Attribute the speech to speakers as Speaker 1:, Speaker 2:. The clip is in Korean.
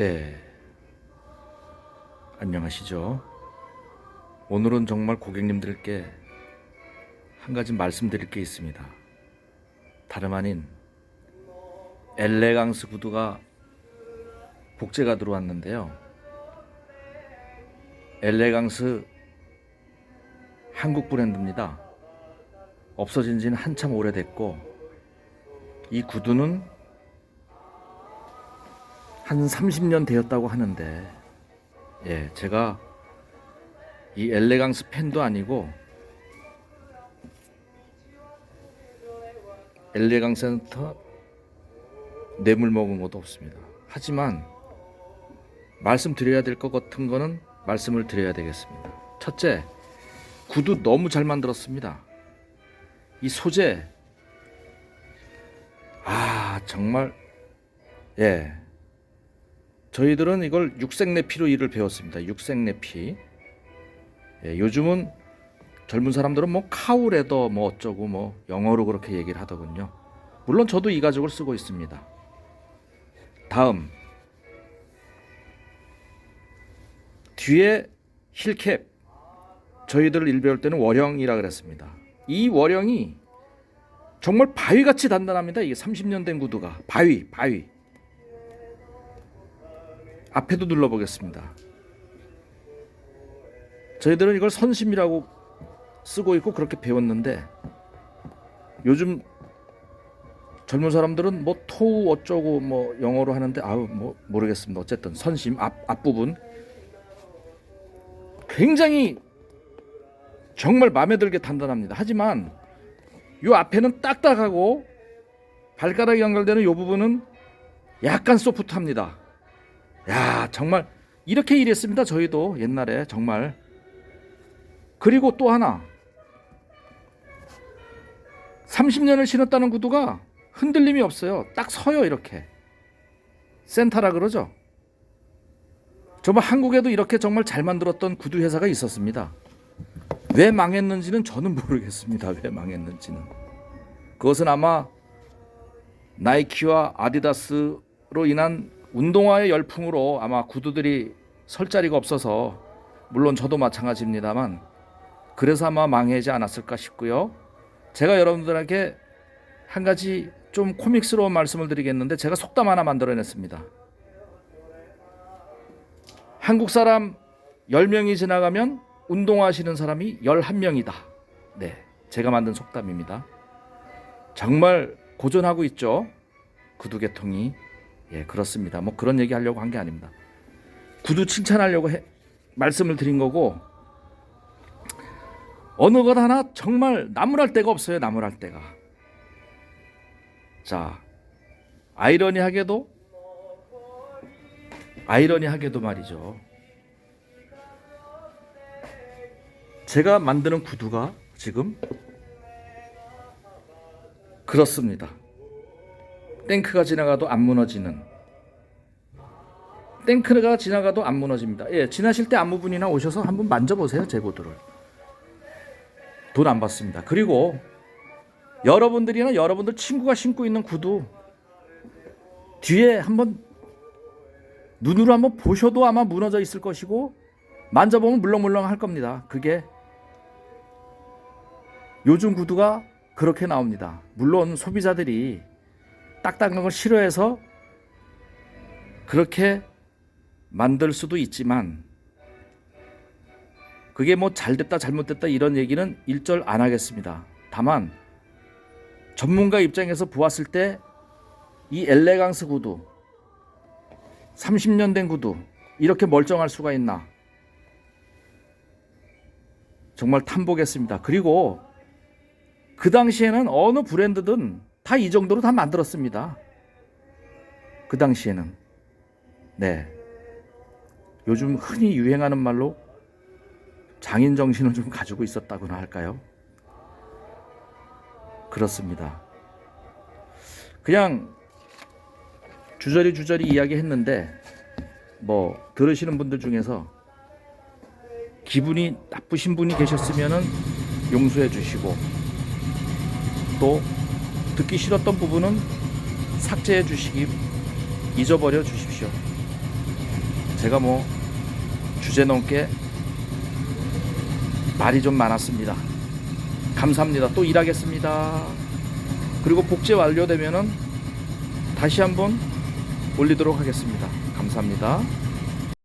Speaker 1: 네. 안녕하시죠. 오늘은 정말 고객님들께 한 가지 말씀드릴 게 있습니다. 다름 아닌 엘레강스 구두가 복제가 들어왔는데요. 엘레강스 한국 브랜드입니다. 없어진 지는 한참 오래됐고 이 구두는 한 30년 되었다고 하는데 예, 제가 이 엘레강스 팬도 아니고 엘레강스 센터 뇌물 먹은 것도 없습니다. 하지만 말씀드려야 될 것 같은 거는 말씀을 드려야 되겠습니다. 첫째, 구두 너무 잘 만들었습니다. 이 소재 아 정말 예 저희들은 이걸 육색내피로 일을 배웠습니다. 육색내피. 예, 요즘은 젊은 사람들은 뭐 카우레더 뭐 어쩌고 뭐 영어로 그렇게 얘기를 하더군요. 물론 저도 이 가죽을 쓰고 있습니다. 다음 뒤에 힐캡 저희들 일 배울 때는 월형이라 그랬습니다. 이 월형이 정말 바위같이 단단합니다. 이게 30년 된 구두가 바위 바위. 앞에도 눌러보겠습니다. 저희들은 이걸 선심이라고 쓰고 있고 그렇게 배웠는데 요즘 젊은 사람들은 뭐 토우 어쩌고 뭐 영어로 하는데 아우 뭐 모르겠습니다. 어쨌든 선심 앞 앞부분 굉장히 정말 마음에 들게 단단합니다. 하지만 요 앞에는 딱딱하고 발가락이 연결되는 요 부분은 약간 소프트합니다. 야 정말 이렇게 일했습니다. 저희도 옛날에 정말 그리고 또 하나 30년을 신었다는 구두가 흔들림이 없어요. 딱 서요 이렇게 센타라 그러죠. 정말 한국에도 이렇게 정말 잘 만들었던 구두 회사가 있었습니다. 왜 망했는지는 저는 모르겠습니다. 왜 망했는지는 그것은 아마 나이키와 아디다스로 인한 운동화의 열풍으로 아마 구두들이 설 자리가 없어서 물론 저도 마찬가지입니다만 그래서 아마 망하지 않았을까 싶고요. 제가 여러분들에게 한 가지 좀 코믹스러운 말씀을 드리겠는데 제가 속담 하나 만들어냈습니다. 한국 사람 10명이 지나가면 운동화 신는 사람이 11명이다. 네. 제가 만든 속담입니다. 정말 고전하고 있죠. 구두 계통이. 예, 그렇습니다. 뭐 그런 얘기 하려고 한 게 아닙니다. 구두 칭찬하려고 해, 말씀을 드린 거고 어느 것 하나 정말 나무랄 데가 없어요. 나무랄 데가. 자, 아이러니하게도 아이러니하게도 말이죠. 제가 만드는 구두가 지금 그렇습니다. 탱크가 지나가도 안 무너지는 탱크가 지나가도 안 무너집니다. 예, 지나실 때 안무분이나 오셔서 한번 만져보세요 제 구두를. 돈안 받습니다. 그리고 여러분들이나 여러분들 친구가 신고 있는 구두 뒤에 한번 눈으로 한번 보셔도 아마 무너져 있을 것이고 만져보면 물렁물렁 할 겁니다. 그게 요즘 구두가 그렇게 나옵니다. 물론 소비자들이 딱딱한 걸 싫어해서 그렇게 만들 수도 있지만 그게 뭐 잘됐다 잘못됐다 이런 얘기는 일절 안 하겠습니다. 다만 전문가 입장에서 보았을 때 이 엘레강스 구두 30년 된 구두 이렇게 멀쩡할 수가 있나 정말 탐보겠습니다. 그리고 그 당시에는 어느 브랜드든 다 이 정도로 다 만들었습니다. 그 당시에는 네 요즘 흔히 유행하는 말로 장인 정신을 좀 가지고 있었다고나 할까요? 그렇습니다. 그냥 주저리 주저리 이야기했는데 뭐 들으시는 분들 중에서 기분이 나쁘신 분이 계셨으면은 용서해 주시고 또 듣기 싫었던 부분은 삭제해 주시기 잊어버려 주십시오. 제가 뭐 주제 넘게 말이 좀 많았습니다. 감사합니다. 또 일하겠습니다. 그리고 복제 완료되면은 다시 한번 올리도록 하겠습니다. 감사합니다.